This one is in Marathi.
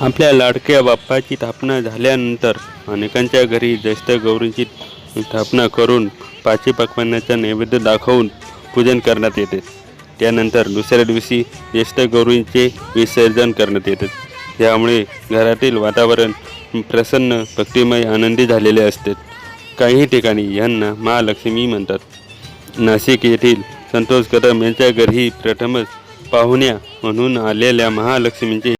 आपल्या लाडक्या बाप्पाची स्थापना झाल्यानंतर अनेकांच्या घरी ज्येष्ठ गौरींची स्थापना करून पाची पक्वान्नाचा नैवेद्य दाखवून पूजन करण्यात येते. त्यानंतर दुसऱ्या दिवशी ज्येष्ठ गौरींचे विसर्जन करण्यात येते. त्यामुळे घरातील वातावरण प्रसन्न भक्तिमय आनंदी झालेले असते. काही ठिकाणी यांना महालक्ष्मी म्हणतात. नाशिक येथील संतोष कदम यांच्या घरी प्रथमच पाहुण्या म्हणून आलेल्या महालक्ष्मींचे